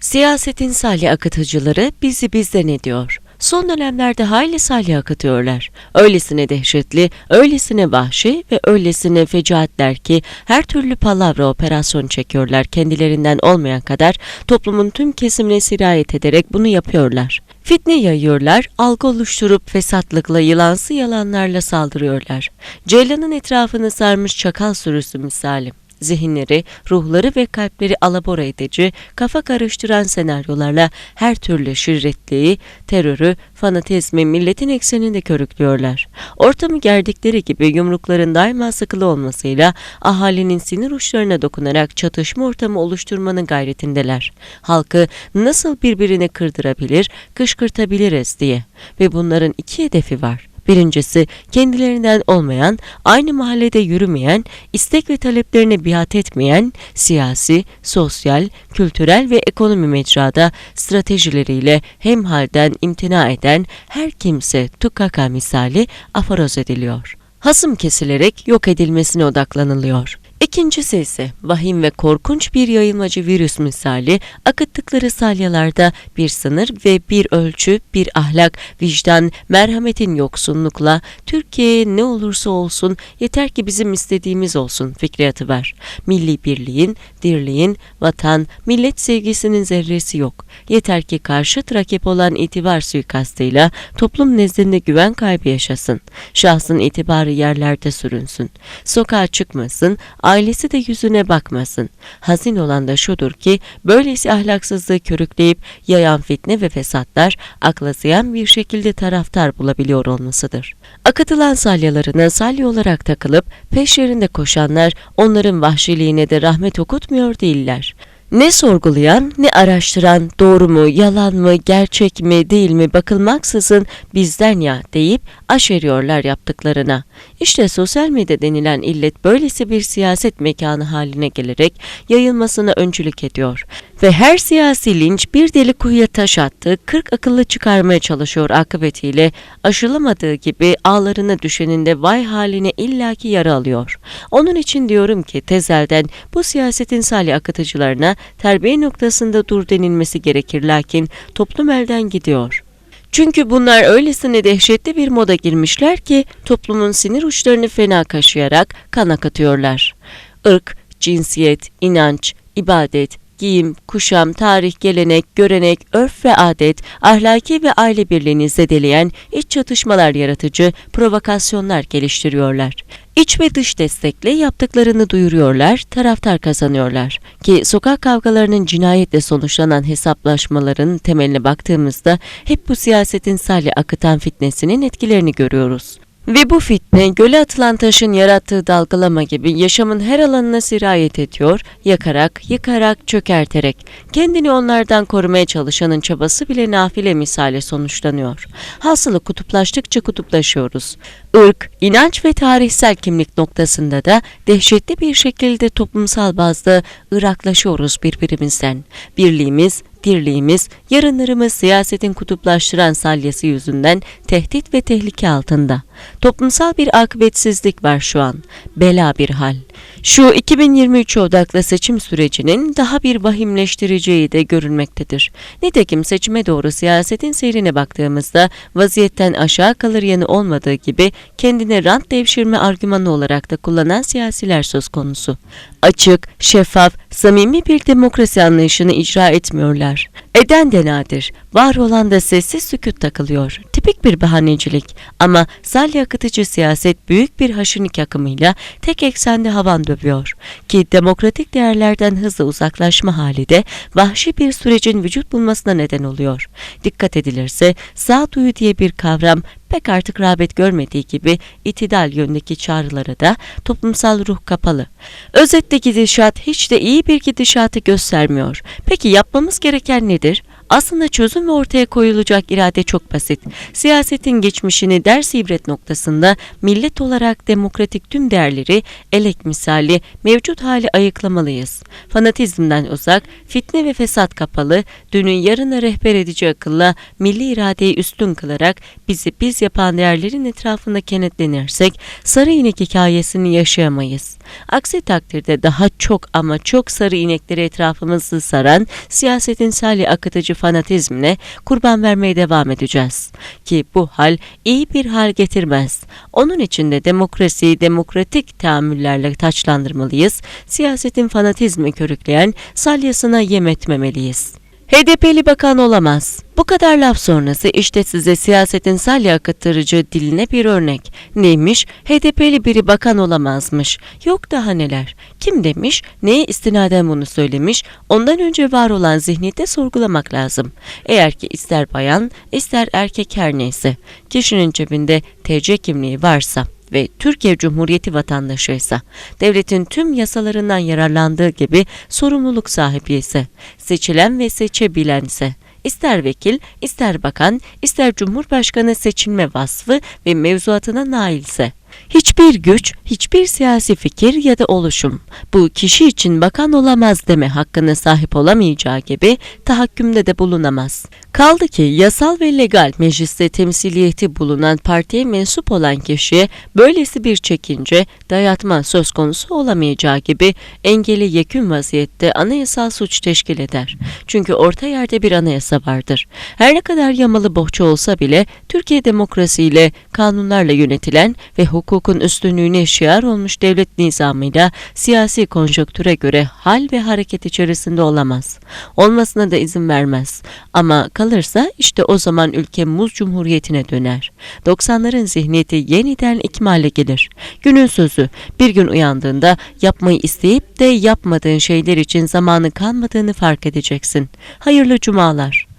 Siyasetin salya akıtıcıları bizi bizden ediyor. Son dönemlerde hayli salya akıtıyorlar. Öylesine dehşetli, öylesine vahşi ve öylesine fecaatler ki her türlü palavra operasyon çekiyorlar kendilerinden olmayan kadar toplumun tüm kesimine sirayet ederek bunu yapıyorlar. Fitne yayıyorlar, algı oluşturup fesatlıkla yılansı yalanlarla saldırıyorlar. Ceylanın etrafını sarmış çakal sürüsü misali zihinleri, ruhları ve kalpleri alabora edici, kafa karıştıran senaryolarla her türlü şirretliği, terörü, fanatizmi milletin ekseninde körüklüyorlar. Ortamı gerdikleri gibi yumrukların daima sıkılı olmasıyla ahalinin sinir uçlarına dokunarak çatışma ortamı oluşturmanın gayretindeler. Halkı nasıl birbirine kırdırabilir, kışkırtabiliriz diye. Ve bunların iki hedefi var. Birincisi kendilerinden olmayan, aynı mahallede yürümeyen, istek ve taleplerine biat etmeyen, siyasi, sosyal, kültürel ve ekonomi mecrada stratejileriyle hemhalden imtina eden her kimse tukaka misali aforoz ediliyor. Hasım kesilerek yok edilmesine odaklanılıyor. İkincisi ise vahim ve korkunç bir yayılmacı virüs misali akıttıkları salyalarda bir sınır ve bir ölçü, bir ahlak, vicdan, merhametin yoksunlukla Türkiye'ye ne olursa olsun yeter ki bizim istediğimiz olsun fikriyatı var. Milli birliğin, dirliğin, vatan, millet sevgisinin zerresi yok. Yeter ki karşıt rakip olan itibar suikastıyla toplum nezdinde güven kaybı yaşasın. Şahsın itibarı yerlerde sürünsün. Sokağa çıkmasın, ailesi de yüzüne bakmasın. Hazin olan da şudur ki böylesi ahlaksızlığı körükleyip yayan fitne ve fesatlar akla ziyan bir şekilde taraftar bulabiliyor olmasıdır. Akıtılan salyalarına salya olarak takılıp peşlerinde koşanlar onların vahşiliğine de rahmet okutmuyor değiller. Ne sorgulayan, ne araştıran, doğru mu, yalan mı, gerçek mi, değil mi bakılmaksızın bizden ya deyip aşeriyorlar yaptıklarına. İşte sosyal medya denilen illet böylesi bir siyaset mekanı haline gelerek yayılmasına öncülük ediyor. Ve her siyasi linç bir deli kuyuya taş attı, kırk akıllı çıkarmaya çalışıyor akıbetiyle aşılamadığı gibi ağlarına düşenin de vay haline illaki yara alıyor. Onun için diyorum ki tezelden bu siyasetin salih akıtıcılarına terbiye noktasında dur denilmesi gerekir lakin toplum elden gidiyor. Çünkü bunlar öylesine dehşetli bir moda girmişler ki toplumun sinir uçlarını fena kaşıyarak kan akıtıyorlar. Irk, cinsiyet, inanç, ibadet, giyim, kuşam, tarih, gelenek, görenek, örf ve adet, ahlaki ve aile birliğini zedeleyen iç çatışmalar yaratıcı provokasyonlar geliştiriyorlar. İç ve dış destekle yaptıklarını duyuruyorlar, taraftar kazanıyorlar. Ki sokak kavgalarının cinayetle sonuçlanan hesaplaşmaların temeline baktığımızda hep bu siyasetin salya akıtan fitnesinin etkilerini görüyoruz. Ve bu fitne göle atılan taşın yarattığı dalgalama gibi yaşamın her alanına sirayet ediyor, yakarak, yıkarak, çökerterek. Kendini onlardan korumaya çalışanın çabası bile nafile misale sonuçlanıyor. Hasılı kutuplaştıkça kutuplaşıyoruz. Irk, inanç ve tarihsel kimlik noktasında da dehşetli bir şekilde toplumsal bazda ıraklaşıyoruz birbirimizden. Birliğimiz, dirliğimiz, yarınlarımız siyasetin kutuplaştıran salyası yüzünden tehdit ve tehlike altında. Toplumsal bir akıbetsizlik var şu an. Bela bir hal. Şu 2023 odaklı seçim sürecinin daha bir vahimleştireceği de görülmektedir. Nitekim seçime doğru siyasetin seyrine baktığımızda vaziyetten aşağı kalır yanı olmadığı gibi kendine rant devşirme argümanı olarak da kullanan siyasiler söz konusu. Açık, şeffaf, samimi bir demokrasi anlayışını icra etmiyorlar. Eden de nadir, var olan da sessiz sükut takılıyor. Tipik bir bahanecilik ama salya akıtıcı siyaset büyük bir haşinik akımıyla tek eksende havan dövüyor. Ki demokratik değerlerden hızla uzaklaşma hali de vahşi bir sürecin vücut bulmasına neden oluyor. Dikkat edilirse sağduyu diye bir kavram pek artık rağbet görmediği gibi itidal yönündeki çağrılara da toplumsal ruh kapalı. Özetle gidişat hiç de iyi bir gidişatı göstermiyor. Peki yapmamız gereken nedir? Aslında çözüm ve ortaya koyulacak irade çok basit. Siyasetin geçmişini ders ibret noktasında millet olarak demokratik tüm değerleri elek misali mevcut hali ayıklamalıyız. Fanatizmden uzak, fitne ve fesat kapalı, dünün yarına rehber edici akılla milli iradeyi üstün kılarak bizi biz yapan değerlerin etrafında kenetlenirsek sarı inek hikayesini yaşayamayız. Aksi takdirde daha çok ama çok sarı inekleri etrafımızı saran siyasetin salih akıtıcı fanatizmine kurban vermeye devam edeceğiz. Ki bu hal iyi bir hal getirmez. Onun için de demokrasiyi demokratik teamüllerle taçlandırmalıyız. Siyasetin fanatizmi körükleyen salyasına yem etmemeliyiz. HDP'li bakan olamaz. Bu kadar laf sonrası işte size siyasetin salya akıttırıcı diline bir örnek. Neymiş? HDP'li biri bakan olamazmış. Yok daha neler. Kim demiş? Neye istinaden bunu söylemiş? Ondan önce var olan zihniyete sorgulamak lazım. Eğer ki ister bayan, ister erkek her neyse. Kişinin cebinde TC kimliği varsa ve Türkiye Cumhuriyeti vatandaşıysa, devletin tüm yasalarından yararlandığı gibi sorumluluk sahibi ise, seçilen ve seçebilense, ister vekil, ister bakan, ister cumhurbaşkanı seçilme vasfı ve mevzuatına nailse, hiçbir güç, hiçbir siyasi fikir ya da oluşum bu kişi için bakan olamaz deme hakkına sahip olamayacağı gibi tahakkümde de bulunamaz. Kaldı ki yasal ve legal mecliste temsiliyeti bulunan partiye mensup olan kişiye böylesi bir çekince dayatma söz konusu olamayacağı gibi engeli yekün vaziyette anayasal suç teşkil eder. Çünkü orta yerde bir anayasa vardır. Her ne kadar yamalı bohça olsa bile Türkiye demokrasiyle, kanunlarla yönetilen ve hukukun üstünlüğüne şiar olmuş devlet nizamıyla siyasi konjonktüre göre hal ve hareket içerisinde olamaz. Olmasına da izin vermez. Ama kalırsa işte o zaman ülke muz cumhuriyetine döner. 90'ların zihniyeti yeniden ikmale gelir. Günün sözü bir gün uyandığında yapmayı isteyip de yapmadığın şeyler için zamanı kalmadığını fark edeceksin. Hayırlı cumalar.